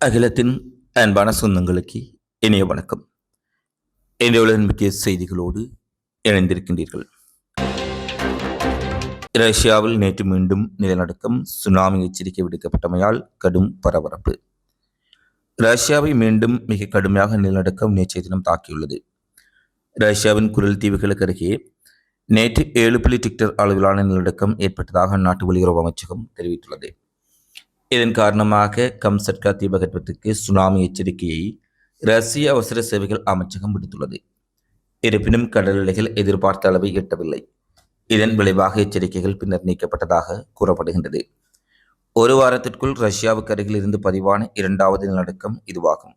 அகிலத்தின் அன்பான சொந்தங்களுக்கு இனிய வணக்கம். இன்றைய உலகின் முக்கிய செய்திகளோடு இணைந்திருக்கின்றீர்கள். ரஷ்யாவில் நேற்று மீண்டும் நிலநடுக்கம் சுனாமி எச்சரிக்கை விடுக்கப்பட்டமையால் கடும் பரபரப்பு. ரஷ்யாவை மீண்டும் மிக கடுமையாக நிலநடுக்கம் நேற்றைய தினம் தாக்கியுள்ளது. ரஷ்யாவின் குரல் தீவுகளுக்கு அருகே நேற்று ஏழு புள்ளி டிக்டர் அளவிலான நிலநடுக்கம் ஏற்பட்டதாக அந்நாட்டு வெளியுறவு அமைச்சகம் தெரிவித்துள்ளது. இதன் காரணமாக கம்சட்கா தீபகற்பத்துக்கு சுனாமி எச்சரிக்கையை ரஷ்ய அவசர சேவைகள் அமைச்சகம் விடுத்துள்ளது. இருப்பினும் கடல் அலைகள் எதிர்பார்த்த அளவை எட்டவில்லை. இதன் விளைவாக எச்சரிக்கைகள் பின்னர் நீக்கப்பட்டதாக கூறப்படுகின்றது. ஒரு வாரத்திற்குள் ரஷ்யாவுக்கு அருகில் இருந்து பதிவான இரண்டாவது நிலநடுக்கம் இதுவாகும்.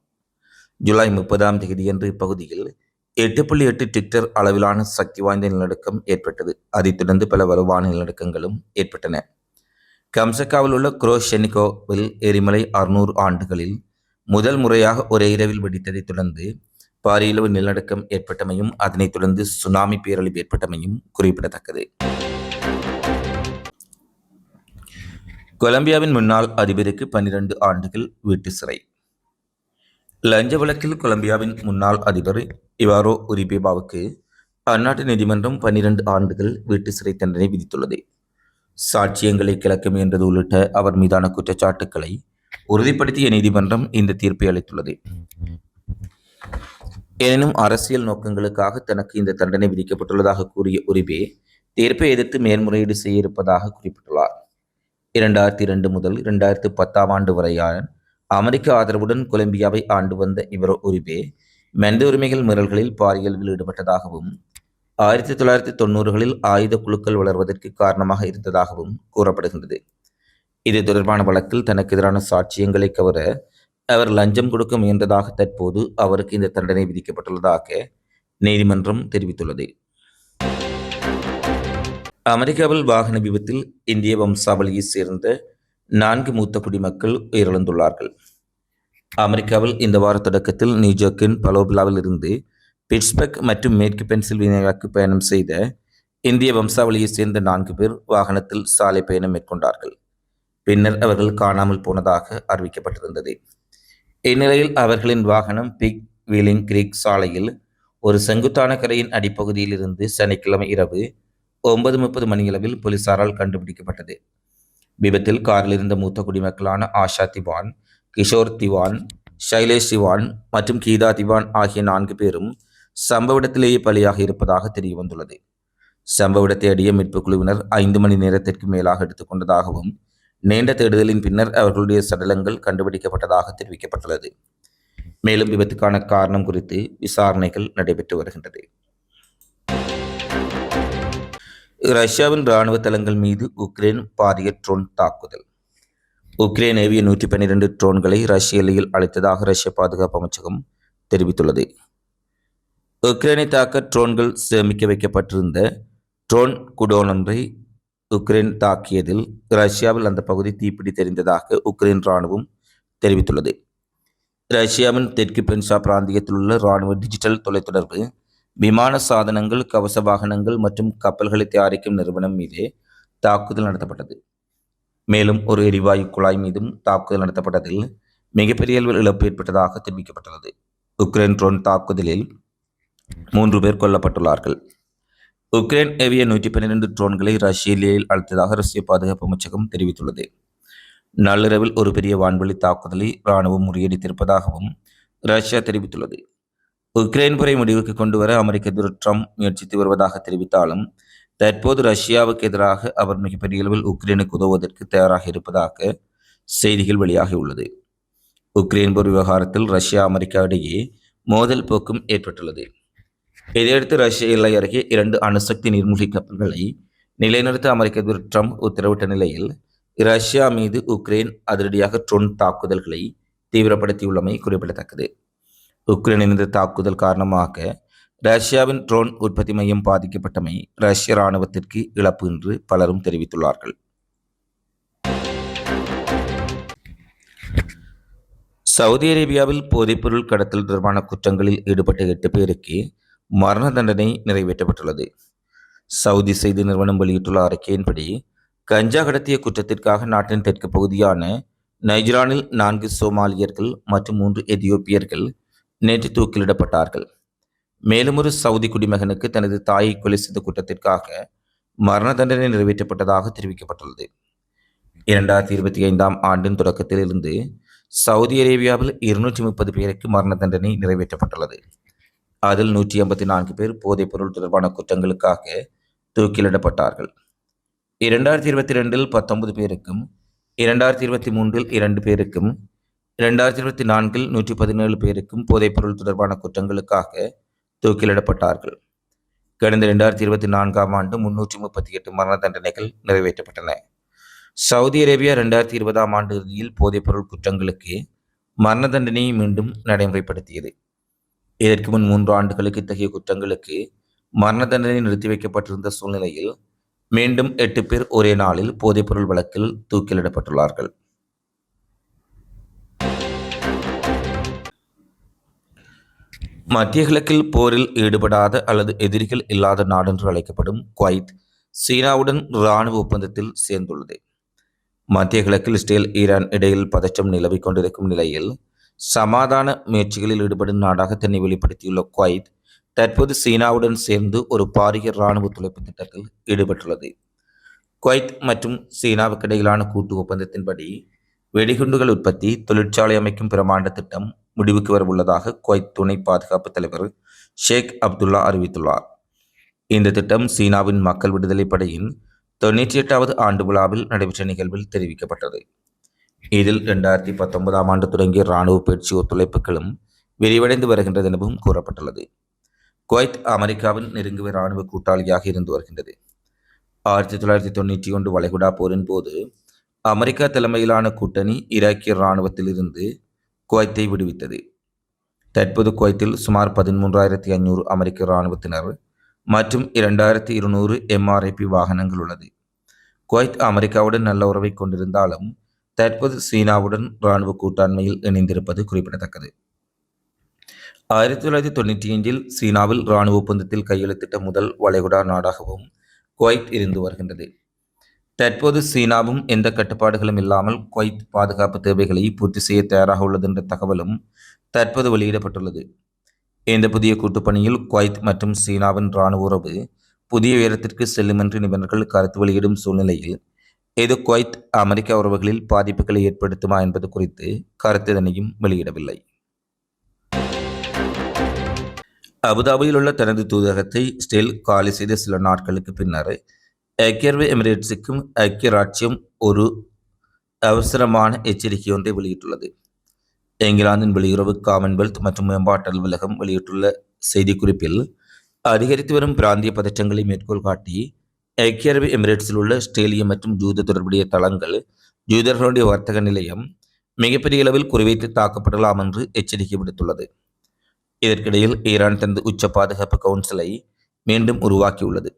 ஜூலை முப்பதாம் தேதியன்று இப்பகுதியில் எட்டு புள்ளி எட்டு டிக்டர் அளவிலான சக்தி வாய்ந்த நிலநடுக்கம் ஏற்பட்டது. அதைத் தொடர்ந்து பல வலுவான நிலநடுக்கங்களும் ஏற்பட்டன. கம்சக்காவில் உள்ள குரோஷெனிகோவில் எரிமலை அறுநூறு ஆண்டுகளில் முதல் முறையாக ஒரே இரவில் வெடித்ததைத் தொடர்ந்து பாரியளவு நிலநடுக்கம் ஏற்பட்டமையும் அதனைத் தொடர்ந்து சுனாமி பேரழிவு ஏற்பட்டமையும் குறிப்பிடத்தக்கது. கொலம்பியாவின் முன்னாள் அதிபருக்கு பன்னிரண்டு ஆண்டுகள் வீட்டு சிறை. லஞ்ச வழக்கில் கொலம்பியாவின் முன்னாள் அதிபர் இவாரோ உரிபேபாவுக்கு அந்நாட்டு நீதிமன்றம் பன்னிரண்டு ஆண்டுகள் வீட்டு சிறை தண்டனை விதித்துள்ளது. சாட்சியங்களை கிளக்க முயன்றது உள்ளிட்ட அவர் மீதான குற்றச்சாட்டுக்களை உறுதிப்படுத்திய நீதிமன்றம் இந்த தீர்ப்பை அளித்துள்ளது. எனினும் அரசியல் நோக்கங்களுக்காக தனக்கு இந்த தண்டனை விதிக்கப்பட்டுள்ளதாக கூறிய உரிபே தீர்ப்பை எதிர்த்து மேல்முறையீடு செய்ய இருப்பதாக குறிப்பிட்டுள்ளார். இரண்டாயிரத்தி இரண்டு முதல் இரண்டாயிரத்தி பத்தாம் ஆண்டு வரையான அமெரிக்க ஆதரவுடன் கொலம்பியாவை ஆண்டு வந்த இவர் உரிபே மனித உரிமைகள் மீறல்களில் பாரியல்வில் ஈடுபட்டதாகவும் ஆயிரத்தி தொள்ளாயிரத்தி தொண்ணூறுகளில் ஆயுத குழுக்கள் வளர்வதற்கு காரணமாக இருந்ததாகவும் கூறப்படுகின்றது. இது தொடர்பான வழக்கில் தனக்கு எதிரான சாட்சியங்களை கவர அவர் லஞ்சம் கொடுக்க முயன்றதாக தற்போது அவருக்கு இந்த தண்டனை விதிக்கப்பட்டுள்ளதாக நீதிமன்றம் தெரிவித்துள்ளது. அமெரிக்காவில் வாகன விபத்தில் இந்திய வம்சாவளியை சேர்ந்த நான்கு மூத்த குடிமக்கள் உயிரிழந்துள்ளார்கள். அமெரிக்காவில் இந்த வார தொடக்கத்தில் நியூஜோக்கின் பலோபிலாவில் இருந்து பிட்ஸ்பர்க் மற்றும் மேற்கு பென்சில்வேனியாவுக்கு பயணம் செய்த இந்திய வம்சாவளியைச் சேர்ந்த நான்கு பேர் வாகனத்தில் சாலை பயணம் மேற்கொண்டார்கள். பின்னர் அவர்கள் காணாமல் போனதாக அறிவிக்கப்பட்டிருந்தது. இந்நிலையில் அவர்களின் வாகனம் பிக் வீலிங் கிரீக் சாலையில் ஒரு செங்குத்தான கரையின் அடிப்பகுதியில் இருந்து சனிக்கிழமை இரவு ஒன்பது முப்பது மணியளவில் போலீசாரால் கண்டுபிடிக்கப்பட்டது. விபத்தில் காரில் இருந்த மூத்த குடிமக்களான ஆஷா திவான் கிஷோர் திவான் ஷைலேஷ் திவான் மற்றும் கீதா திவான் ஆகிய நான்கு பேரும் சம்பவ இடத்திலேயே பலியாக இருப்பதாக தெரிய வந்துள்ளது சம்பவ இடத்தை அடிய மீட்புக் குழுவினர் ஐந்து மணி நேரத்திற்கு மேலாக எடுத்துக்கொண்டதாகவும் நீண்ட தேடுதலின் பின்னர் அவர்களுடைய சடலங்கள் கண்டுபிடிக்கப்பட்டதாக தெரிவிக்கப்பட்டுள்ளது. மேலும் விபத்துக்கான காரணம் குறித்து விசாரணைகள் நடைபெற்று வருகின்றது. ரஷ்யாவின் இராணுவ தளங்கள் மீது உக்ரைன் பாரிய ட்ரோன் தாக்குதல். உக்ரைன் ஏவிய நூற்றி பன்னிரண்டு ட்ரோன்களை ரஷ்ய எல்லையில் அழைத்ததாக ரஷ்ய பாதுகாப்பு அமைச்சகம் தெரிவித்துள்ளது. உக்ரைனை தாக்க ட்ரோன்கள் சேமிக்க வைக்கப்பட்டிருந்த ட்ரோன் குடோன் ஒன்றை உக்ரைன் தாக்கியதில் ரஷ்யாவில் அந்த பகுதி தீப்பிடி தெரிந்ததாக உக்ரைன் இராணுவம் தெரிவித்துள்ளது. ரஷ்யாவின் தெற்கு பென்சா பிராந்தியத்தில் உள்ள இராணுவ டிஜிட்டல் தொலைத்தொடர்பு விமான சாதனங்கள் கவச வாகனங்கள் மற்றும் கப்பல்களை தயாரிக்கும் நிறுவனம் மீது தாக்குதல் நடத்தப்பட்டது. மேலும் ஒரு எரிவாயு குழாய் மீதும் தாக்குதல் நடத்தப்பட்டதில் மிகப்பெரிய அளவில் இழப்பு ஏற்பட்டதாக தெரிவிக்கப்பட்டுள்ளது. உக்ரைன் ட்ரோன் தாக்குதலில் மூன்று பேர் கொல்லப்பட்டுள்ளார்கள். உக்ரைன் ஏவிய நூற்றி பன்னிரண்டு ட்ரோன்களை ரஷ்ய அழைத்ததாக ரஷ்ய பாதுகாப்பு அமைச்சகம் தெரிவித்துள்ளது. நள்ளிரவில் ஒரு பெரிய வான்வெளி தாக்குதலை இராணுவம் முறியடித்திருப்பதாகவும் ரஷ்யா தெரிவித்துள்ளது. உக்ரைன் போரை முடிவுக்கு கொண்டு வர அமெரிக்க அதிபர் ட்ரம்ப் முயற்சித்து வருவதாக தெரிவித்தாலும் தற்போது ரஷ்யாவுக்கு எதிராக அவர் மிகப்பெரிய அளவில் உக்ரைனுக்கு உதவுவதற்கு தயாராக இருப்பதாக செய்திகள் வெளியாகியுள்ளது. உக்ரைன் போர் விவகாரத்தில் ரஷ்யா அமெரிக்கா இடையே மோதல் போக்கும் ஏற்பட்டுள்ளது. இதையடுத்து ரஷ்ய எல்லை அருகே இரண்டு அணுசக்தி நீர்மூழ்கி கப்பல்களை நிலைநிறுத்த அமெரிக்க அதிபர் ட்ரம்ப் உத்தரவிட்ட நிலையில் ரஷ்யா மீது உக்ரைன் அதிரடியாக ட்ரோன் தாக்குதல்களை தீவிரப்படுத்தியுள்ளமை குறிப்பிடத்தக்கது. உக்ரைனின் இந்த தாக்குதல் காரணமாக ரஷ்யாவின் ட்ரோன் உற்பத்தி மையம் பாதிக்கப்பட்டமை ரஷ்ய இராணுவத்திற்கு இழப்பு என்று பலரும் தெரிவித்துள்ளார்கள். சவுதி அரேபியாவில் போதைப்பொருள் கடத்தல் தொடர்பான குற்றங்களில் ஈடுபட்ட எட்டு பேருக்கு மரண தண்டனை நிறைவேற்றப்பட்டுள்ளது. சவுதி செய்தி நிறுவனம் வெளியிட்டுள்ள அறிக்கையின்படி கஞ்சா கடத்திய குற்றத்திற்காக நாட்டின் தெற்கு பகுதியான நைஜரானில் நான்கு சோமாலியர்கள் மற்றும் மூன்று எதியோப்பியர்கள் நேற்று தூக்கிலிடப்பட்டார்கள். மேலும் ஒரு சவுதி குடிமகனுக்கு தனது தாயை கொலை செய்த குற்றத்திற்காக மரண தண்டனை நிறைவேற்றப்பட்டதாக தெரிவிக்கப்பட்டுள்ளது. இரண்டாயிரத்தி இருபத்தி ஐந்தாம் ஆண்டின் தொடக்கத்தில் இருந்து சவுதி அரேபியாவில் இருநூற்றி முப்பது பேருக்கு மரண தண்டனை நிறைவேற்றப்பட்டுள்ளது. அதில் நூற்றி ஐம்பத்தி நான்கு பேர் போதைப்பொருள் தொடர்பான குற்றங்களுக்காக தூக்கிலிடப்பட்டார்கள். இரண்டாயிரத்தி இருபத்தி ரெண்டில் பத்தொன்பது பேருக்கும் இரண்டாயிரத்தி இருபத்தி மூன்றில் இரண்டு பேருக்கும் இரண்டாயிரத்தி இருபத்தி நான்கில் நூற்றி பதினேழு பேருக்கும் போதைப்பொருள் தொடர்பான குற்றங்களுக்காக தூக்கிலிடப்பட்டார்கள். கடந்த இரண்டாயிரத்தி இருபத்தி நான்காம் ஆண்டு முன்னூற்றி முப்பத்தி எட்டு மரண தண்டனைகள் நிறைவேற்றப்பட்டன. சவுதி அரேபியா இரண்டாயிரத்தி இருபதாம் ஆண்டு இறுதியில் போதைப்பொருள் குற்றங்களுக்கு மரண தண்டனையை மீண்டும் நடைமுறைப்படுத்தியது. இதற்கு முன் மூன்று ஆண்டுகளுக்கு இத்தகைய குற்றங்களுக்கு மரண தண்டனை நிறுத்தி வைக்கப்பட்டிருந்த சூழ்நிலையில் மீண்டும் எட்டு பேர் ஒரே நாளில் போதைப்பொருள் வழக்கில் தூக்கிலிடப்பட்டுள்ளார்கள். மத்திய கிழக்கில் போரில் ஈடுபடாத அல்லது எதிரிகள் இல்லாத நாடென்று அழைக்கப்படும் குவைத் சீனாவுடன் இராணுவ ஒப்பந்தத்தில் சேர்ந்துள்ளது. மத்திய கிழக்கில் இஸ்ரேல் ஈரான் இடையில் பதற்றம் நிலவிக் கொண்டிருக்கும் நிலையில் சமாதான முயற்சிகளில் ஈடுபடும் நாடாக தன்னை வெளிப்படுத்தியுள்ள குவைத் தற்போது சீனாவுடன் சேர்ந்து ஒரு பாரிய இராணுவ ஒத்துழைப்பு திட்டத்தில் ஈடுபட்டுள்ளது. குவைத் மற்றும் சீனாவுக்கு இடையிலான கூட்டு ஒப்பந்தத்தின்படி வெடிகுண்டுகள் உற்பத்தி தொழிற்சாலை அமைக்கும் பிரமாண்ட திட்டம் முடிவுக்கு வரவுள்ளதாக குவைத் துணை பாதுகாப்பு தலைவர் ஷேக் அப்துல்லா அறிவித்துள்ளார். இந்த திட்டம் சீனாவின் மக்கள் விடுதலை படையின் தொண்ணூற்றி எட்டாவது ஆண்டு விழாவில் நடைபெற்ற நிகழ்வில் தெரிவிக்கப்பட்டது. இதில் இரண்டாயிரத்தி பத்தொன்பதாம் ஆண்டு தொடங்கிய இராணுவ பயிற்சி ஒத்துழைப்புகளும் விரிவடைந்து வருகின்றது எனவும் கூறப்பட்டுள்ளது. குவைத் அமெரிக்காவின் நெருங்குவ இராணுவ கூட்டாளியாக இருந்து வருகின்றது. ஆயிரத்தி தொள்ளாயிரத்தி தொண்ணூற்றி ஒன்று வளைகுடா போரின் போது அமெரிக்கா தலைமையிலான கூட்டணி ஈராக்கிய இராணுவத்திலிருந்து குவைத்தை விடுவித்தது. தற்போது குவைத்தில் சுமார் பதிமூன்றாயிரத்தி ஐநூறு அமெரிக்க இராணுவத்தினர் மற்றும் இரண்டாயிரத்தி இருநூறு எம்ஆர்ஐபி வாகனங்கள் உள்ளது. குவைத் அமெரிக்காவுடன் நல்ல உறவை கொண்டிருந்தாலும் தற்போது சீனாவுடன் இராணுவ கூட்டாண்மையில் இணைந்திருப்பது குறிப்பிடத்தக்கது. ஆயிரத்தி தொள்ளாயிரத்தி தொண்ணூற்றி அஞ்சில் சீனாவில் இராணுவ ஒப்பந்தத்தில் கையெழுத்திட்ட முதல் வளைகுடா நாடாகவும் குவைத் இருந்து வருகின்றது. தற்போது சீனாவும் எந்த கட்டுப்பாடுகளும் இல்லாமல் குவைத் பாதுகாப்பு தேவைகளை பூர்த்தி செய்ய தயாராக உள்ளது என்ற தகவலும் தற்போது வெளியிடப்பட்டுள்ளது. இந்த புதிய கூட்டுப்பணியில் குவைத் மற்றும் சீனாவின் இராணுவ உறவு புதிய உயரத்திற்கு செல்லும் என்று நிபுணர்கள் கருத்து வெளியிடும் சூழ்நிலையில் இது குவைத் அமெரிக்க உறவுகளில் பாதிப்புகளை ஏற்படுத்துமா என்பது குறித்து கருத்துதனையும் வெளியிடவில்லை. அபுதாபியில் உள்ள தனது தூதரகத்தை ஸ்டெல் காலி செய்த சில நாட்களுக்கு பின்னர் ஐக்கிய அரபு எமிரேட்ஸுக்கும் ஐக்கிய ராச்சியம் ஒரு அவசரமான எச்சரிக்கை ஒன்றை வெளியிட்டுள்ளது. இங்கிலாந்தின் வெளியுறவு காமன்வெல்த் மற்றும் மேம்பாட்டு அலுவலகம் வெளியிட்டுள்ள செய்திக்குறிப்பில் அதிகரித்து வரும் பிராந்திய பதற்றங்களை மேற்கோள் காட்டி ஐக்கிய அரபு எமிரேட்ஸில் உள்ள ஆஸ்திரேலிய மற்றும் ஜூத தொடர்புடைய தளங்கள் ஜூதர்களுடைய வர்த்தக நிலையம் மிகப்பெரிய அளவில் குறிவைத்து தாக்கப்படலாம் என்று எச்சரிக்கை விடுத்துள்ளது. இதற்கிடையில் ஈரான் தனது உச்ச பாதுகாப்பு கவுன்சிலை மீண்டும் உருவாக்கியுள்ளது.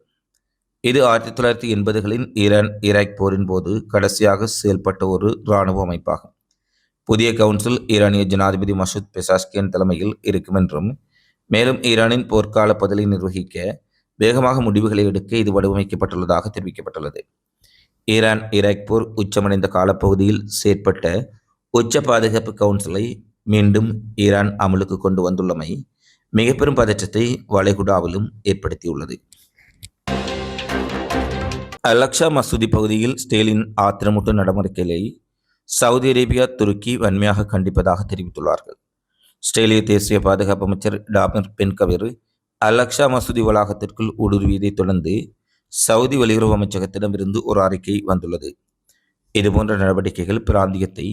இது ஆயிரத்தி தொள்ளாயிரத்தி எண்பதுகளின் ஈரான் ஈராக் போரின் போது கடைசியாக செயல்பட்ட ஒரு இராணுவ அமைப்பாகும். புதிய கவுன்சில் ஈரானிய ஜனாதிபதி மசூத் பெசாஸ்கியன் தலைமையில் இருக்கும் என்றும் மேலும் ஈரானின் போர்க்கால பதிலை நிர்வகிக்க வேகமாக முடிவுகளை எடுக்க இது வடிவமைக்கப்பட்டுள்ளதாக தெரிவிக்கப்பட்டுள்ளது. ஈரான் ஈராக் போர் உச்சமடைந்த காலப்பகுதியில் செயற்பட்ட உச்ச பாதுகாப்பு கவுன்சிலை மீண்டும் ஈரான் அமலுக்கு கொண்டு வந்துள்ளமை மிக பெரும் பதற்றத்தை வளைகுடாவிலும் ஏற்படுத்தியுள்ளது. அலக்ஷா மசூதி பகுதியில் ஸ்டேலின் ஆத்திரமூட்டு நடவடிக்கைகளை சவுதி அரேபியா துருக்கி வன்மையாக கண்டிப்பதாக தெரிவித்துள்ளார்கள். ஸ்டேலிய தேசிய பாதுகாப்பு அமைச்சர் டாமர் பென்கவிர் அலக்ஷா மசூதி வளாகத்திற்குள் ஊடுருவியதைத் தொடர்ந்து சவுதி வெளியுறவு அமைச்சகத்திடமிருந்து ஒரு அறிக்கை வந்துள்ளது. இதுபோன்ற நடவடிக்கைகள் பிராந்தியத்தை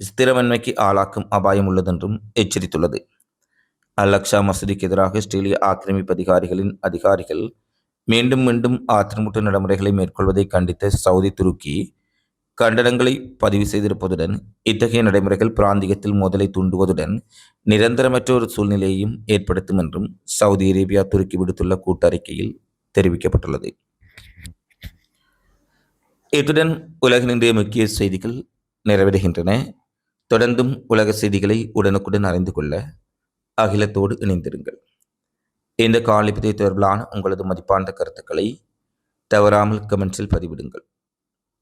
ஸ்திரமின்மைக்கு ஆளாக்கும் அபாயம் உள்ளதென்றும் எச்சரித்துள்ளது. அலக்ஷா மசூதிக்கு எதிராக ஆஸ்திரேலிய ஆக்கிரமிப்பு அதிகாரிகளின் அதிகாரிகள் மீண்டும் மீண்டும் ஆத்திரமூட்ட நடைமுறைகளை மேற்கொள்வதை கண்டித்த சவுதி துருக்கி கண்டனங்களை பதிவு செய்திருப்பதுடன் இத்தகைய நடைமுறைகள் பிராந்தியத்தில் மோதலை தூண்டுவதுடன் நிரந்தரமற்ற ஒரு சூழ்நிலையையும் ஏற்படுத்தும் என்றும் சவுதி அரேபியா துருக்கி விடுத்துள்ள கூட்டறிக்கையில் தெரிவிக்கப்பட்டுள்ளது. இத்துடன் உலகின் இன்றைய முக்கிய செய்திகள் நிறைவடைகின்றன. தொடர்ந்தும் உலக செய்திகளை உடனுக்குடன் அறிந்து கொள்ள அகிலத்தோடு இணைந்திருங்கள். இந்த காலிப்பதை தொடர்பிலான உங்களது மதிப்பார்ந்த கருத்துக்களை தவறாமல் கமெண்ட்ஸில் பதிவிடுங்கள்.